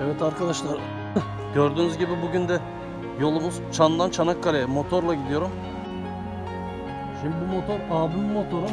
Evet arkadaşlar gördüğünüz gibi bugün de yolumuz Çan'dan Çanakkale'ye motorla gidiyorum. Şimdi bu motor abimin motoru.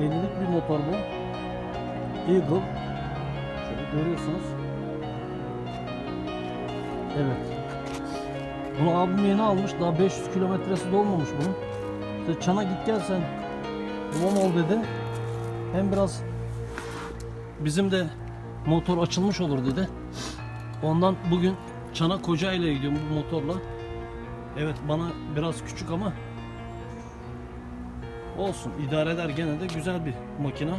50'lik bir motor bu. Eagle. Şöyle görüyorsunuz. Evet. Bunu abim yeni almış. Daha 500 kilometresi dolmamış bunun. İşte Çan'a git gel sen. Babam ol dedi. Hem biraz bizim de motor açılmış olur dedi. Ondan bugün Çanak Kocaeli'ye gidiyorum bu motorla. Evet bana biraz küçük ama olsun idare eder gene de güzel bir makina.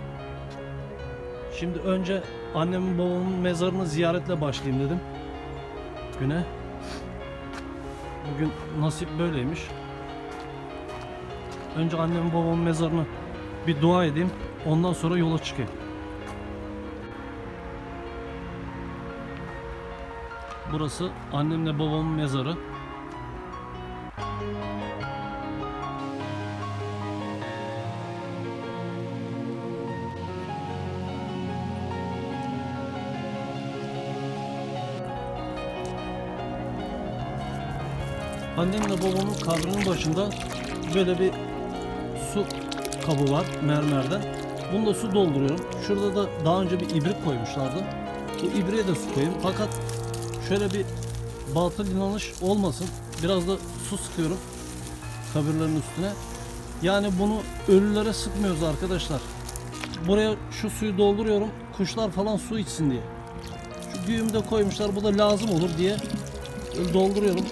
Şimdi önce annemin babamın mezarını ziyaretle başlayayım dedim. Güne. Bugün nasip böyleymiş. Önce annemin babamın mezarını bir dua edeyim. Ondan sonra yola çıkayım. Burası annemle babamın mezarı. Annemle babamın kabrinin başında böyle bir su kabı var mermerden. Bunda su dolduruyorum. Şurada da daha önce bir ibrik koymuşlardı. Bu ibriğe de su koyayım. Fakat şöyle bir batıl inanış olmasın. Biraz da su sıkıyorum kabirlerin üstüne. Yani bunu ölülere sıkmıyoruz arkadaşlar. Buraya şu suyu dolduruyorum. Kuşlar falan su içsin diye. Şu güğümü koymuşlar. Bu da lazım olur diye dolduruyorum.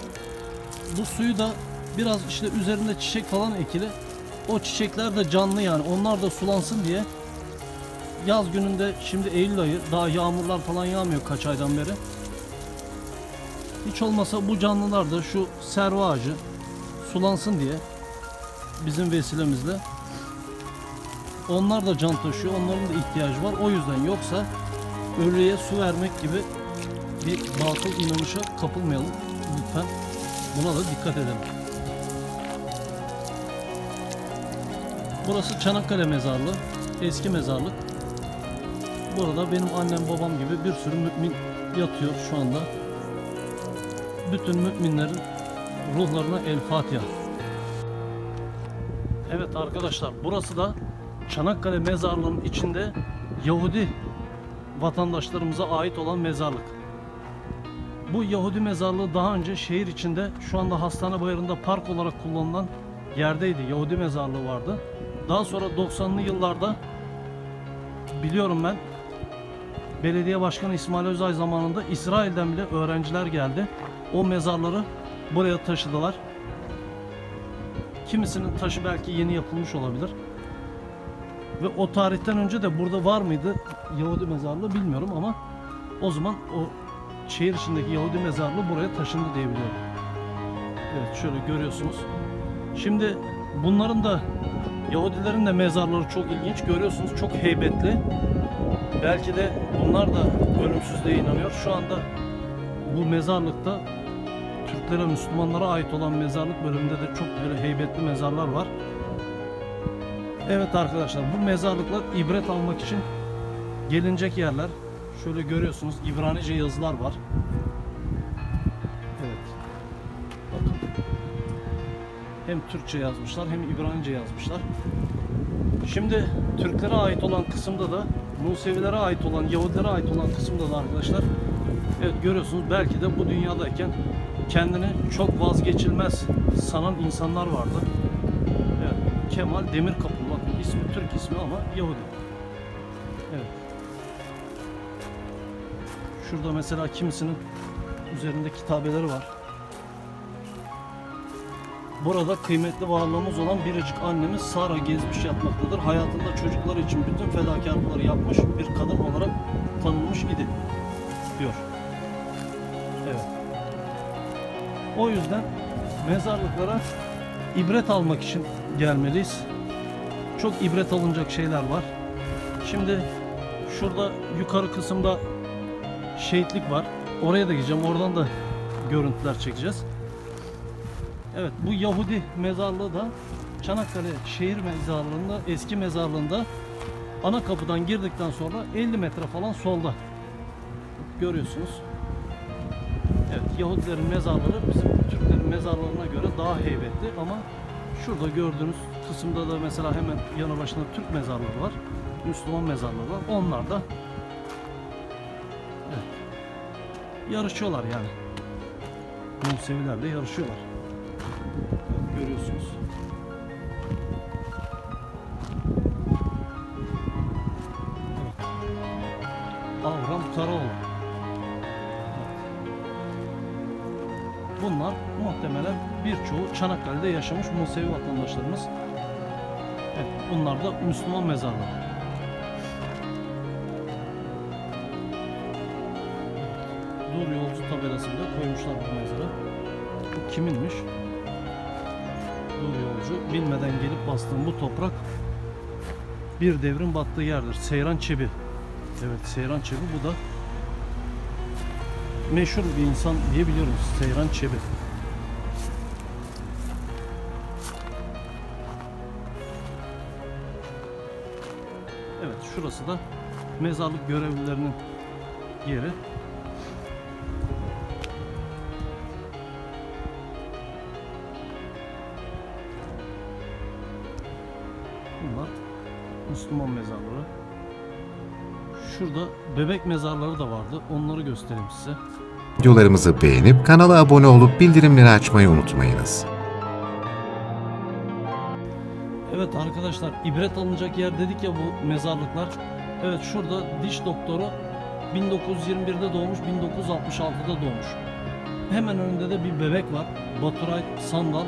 Bu suyu da biraz işte üzerinde çiçek falan ekili. O çiçekler de canlı yani. Onlar da sulansın diye. Yaz gününde şimdi Eylül ayı daha yağmurlar falan yağmıyor kaç aydan beri. Hiç olmasa bu canlılar da şu serva ağacı sulansın diye bizim vesilemizle onlar da can taşıyor. Onların da ihtiyacı var. O yüzden yoksa ölüye su vermek gibi bir batıl inanışa kapılmayalım. Lütfen buna da dikkat edelim. Burası Çanakkale mezarlığı. Eski mezarlık. Burada benim annem babam gibi bir sürü mümin yatıyor şu anda. Bütün müminlerin ruhlarına El Fatiha. Evet arkadaşlar burası da Çanakkale mezarlığının içinde Yahudi vatandaşlarımıza ait olan mezarlık. Bu Yahudi mezarlığı daha önce şehir içinde şu anda hastane bayırında park olarak kullanılan yerdeydi. Yahudi mezarlığı vardı. Daha sonra 90'lı yıllarda biliyorum ben belediye başkanı İsmail Özay zamanında İsrail'den bile öğrenciler geldi. O mezarları buraya taşıdılar. Kimisinin taşı belki yeni yapılmış olabilir. Ve o tarihten önce de burada var mıydı Yahudi mezarlığı bilmiyorum ama o zaman o şehir içindeki Yahudi mezarlığı buraya taşındı diye biliyorum. Evet şöyle görüyorsunuz. Şimdi bunların da Yahudilerin de mezarları çok ilginç. Görüyorsunuz çok heybetli. Belki de bunlar da ölümsüzlüğe inanıyor. Şu anda bu mezarlıkta Türklere, Müslümanlara ait olan mezarlık bölümünde de çok böyle heybetli mezarlar var. Evet arkadaşlar bu mezarlıklar ibret almak için gelinecek yerler. Şöyle görüyorsunuz İbranice yazılar var. Evet. Bakın. Hem Türkçe yazmışlar hem İbranice yazmışlar. Şimdi Türklere ait olan kısımda da Musevilere ait olan, Yahudilere ait olan kısımda da arkadaşlar evet görüyorsunuz belki de bu dünyadayken kendini çok vazgeçilmez sanan insanlar vardı. Evet, Kemal Demirkapı bakın ismi Türk ismi ama Yahudi. Evet. Şurada mesela kimisinin üzerinde kitabeleri var. Burada kıymetli varlığımız olan biricik annemiz Sara gezmiş yatmaktadır. Hayatında çocukları için bütün fedakarlıkları yapmış bir kadın olarak tanınmış idi diyor. O yüzden mezarlıklara ibret almak için gelmeliyiz. Çok ibret alınacak şeyler var. Şimdi şurada yukarı kısımda şehitlik var. Oraya da gideceğim. Oradan da görüntüler çekeceğiz. Evet bu Yahudi mezarlığı da Çanakkale şehir mezarlığında eski mezarlığında ana kapıdan girdikten sonra 50 metre falan solda görüyorsunuz. Evet, Yahudilerin mezarları bizim Türklerin mezarlarına göre daha heybetli ama şurada gördüğünüz kısımda da mesela hemen yanı başında Türk mezarları var. Müslüman mezarları var. Onlar da yarışıyorlar yani. Musevilerle yarışıyorlar. Görüyorsunuz. Evet. Avram Karaoğlu. Muhtemelen birçoğu Çanakkale'de yaşamış Musevi vatandaşlarımız. Evet, bunlar da Müslüman mezarları. Dur yolcu tabelasında koymuşlar bu mezara. Bu kiminmiş? Dur yolcu. Bilmeden gelip bastığım bu toprak bir devrin battığı yerdir. Seyran Çebi. Evet Seyran Çebi bu da meşhur bir insan diye biliyorum Seyran Çebi. Evet şurası da mezarlık görevlilerinin yeri. Bunlar Müslüman mezarları. Şurada bebek mezarları da vardı. Onları göstereyim size. Videolarımızı beğenip kanala abone olup bildirimleri açmayı unutmayınız. Evet arkadaşlar ibret alınacak yer dedik ya bu mezarlıklar. Evet şurada diş doktoru 1921'de doğmuş 1966'da doğmuş. Hemen önünde de bir bebek var. Baturay Sandal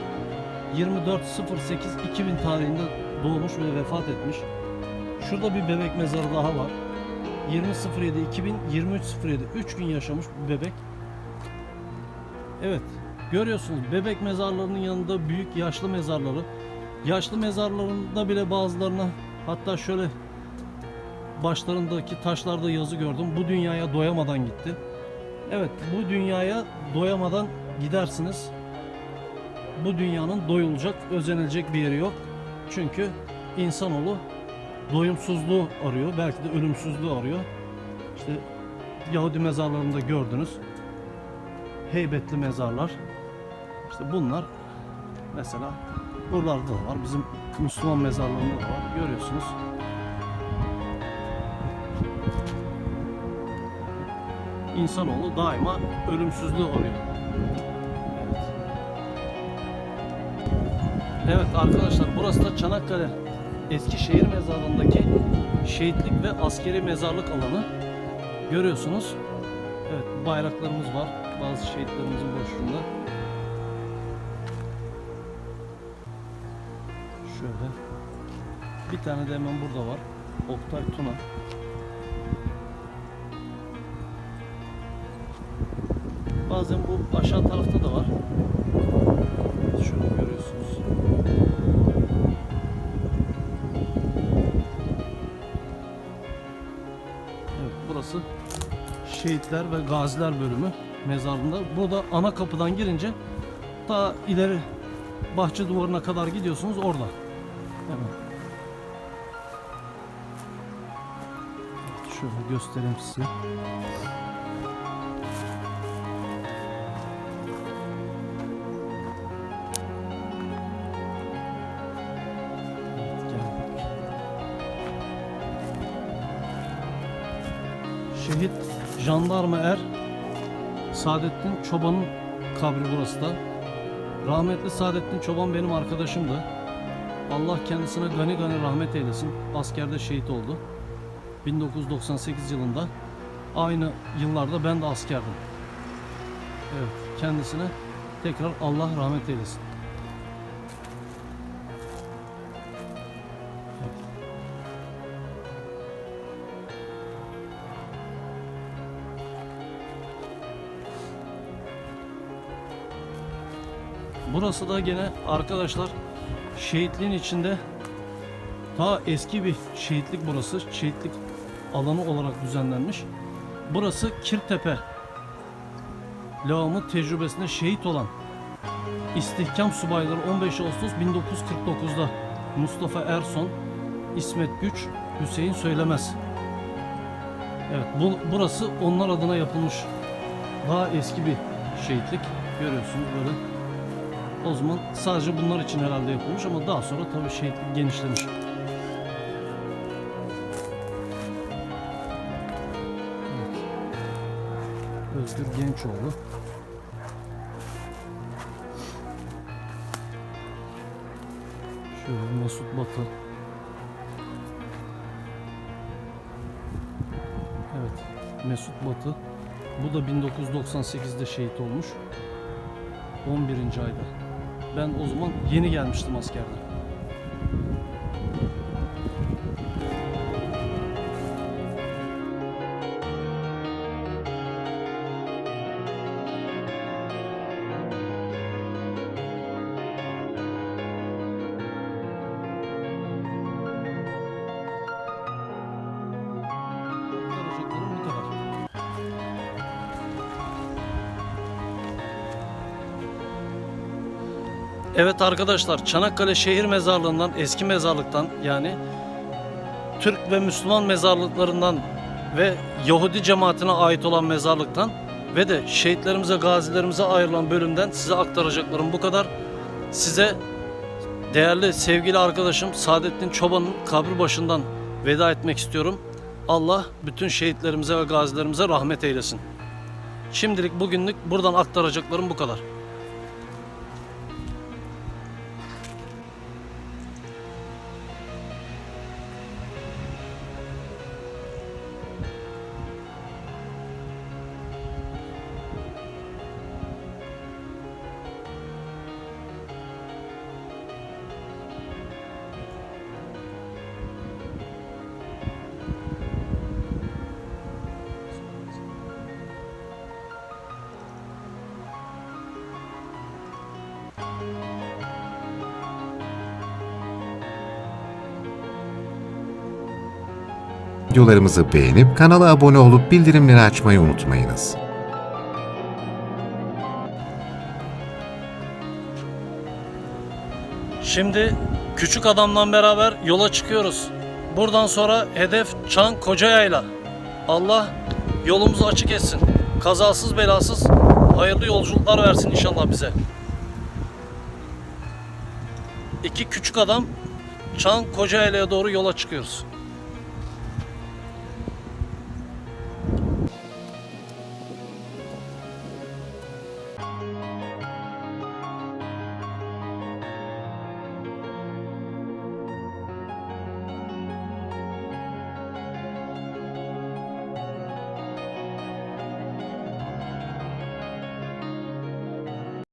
24.08.2000 tarihinde doğmuş ve vefat etmiş. Şurada bir bebek mezarı daha var. 20.07.2000 23.07 3 gün yaşamış bir bebek. Evet görüyorsunuz bebek mezarlarının yanında büyük yaşlı mezarları. Yaşlı mezarlarında bile bazılarına hatta şöyle başlarındaki taşlarda yazı gördüm. Bu dünyaya doyamadan gitti. Evet bu dünyaya doyamadan gidersiniz. Bu dünyanın doyulacak, özenilecek bir yeri yok. Çünkü insanoğlu doyumsuzluğu arıyor. Belki de ölümsüzlüğü arıyor. İşte Yahudi mezarlarında gördünüz. Heybetli mezarlar. İşte bunlar mesela buralarda da var. Bizim Müslüman mezarlarında da var. Görüyorsunuz. İnsanoğlu daima ölümsüzlüğü arıyor. Evet. Arkadaşlar burası da Çanakkale Eskişehir mezarlığındaki şehitlik ve askeri mezarlık alanı. Görüyorsunuz. Evet bayraklarımız var. Bazı şehitlerimizin boşluğunda. Şöyle. Bir tane de hemen burada var. Oktay Tuna. Bazen bu aşağı tarafta da var. Şöyle görüyorsunuz. Evet burası Şehitler ve Gaziler bölümü mezarlığında. Burada ana kapıdan girince ta ileri bahçe duvarına kadar gidiyorsunuz orada. Evet, şöyle göstereyim size. Şehit Jandarma Er Saadettin Çoban'ın kabri burası da. Rahmetli Saadettin Çoban benim arkadaşımdı. Allah kendisine gani gani rahmet eylesin. Askerde şehit oldu. 1998 yılında. Aynı yıllarda ben de askerdim. Evet, kendisine tekrar Allah rahmet eylesin. Burası da gene arkadaşlar şehitliğin içinde ta eski bir şehitlik burası. Şehitlik alanı olarak düzenlenmiş. Burası Kirtepe lağımı tecrübesinde şehit olan İstihkam subayları 15 Ağustos 1949'da Mustafa Erson, İsmet Güç, Hüseyin Söylemez. Evet bu, burası onlar adına yapılmış daha eski bir şehitlik. Görüyorsunuz böyle. O zaman sadece bunlar için herhalde yapılmış ama daha sonra tabii şehitlik genişlemiş. Evet. Özgür Gençoğlu. Şöyle Mesut Batı. Evet. Mesut Batı. Bu da 1998'de şehit olmuş. 11. ayda. Ben o zaman yeni gelmiştim askerden. Evet arkadaşlar Çanakkale şehir mezarlığından eski mezarlıktan yani Türk ve Müslüman mezarlıklarından ve Yahudi cemaatine ait olan mezarlıktan ve de şehitlerimize gazilerimize ayrılan bölümden size aktaracaklarım bu kadar. Size değerli sevgili arkadaşım Saadettin Çoban'ın kabri başından veda etmek istiyorum. Allah bütün şehitlerimize ve gazilerimize rahmet eylesin. Şimdilik bugünlük buradan aktaracaklarım bu kadar. Videolarımızı beğenip kanala abone olup bildirimleri açmayı unutmayınız. Şimdi küçük adamla beraber yola çıkıyoruz. Buradan sonra hedef Çan Kocayayla. Allah yolumuzu açık etsin. Kazasız belasız hayırlı yolculuklar versin inşallah bize. İki küçük adam Çan Kocayayla'ya doğru yola çıkıyoruz.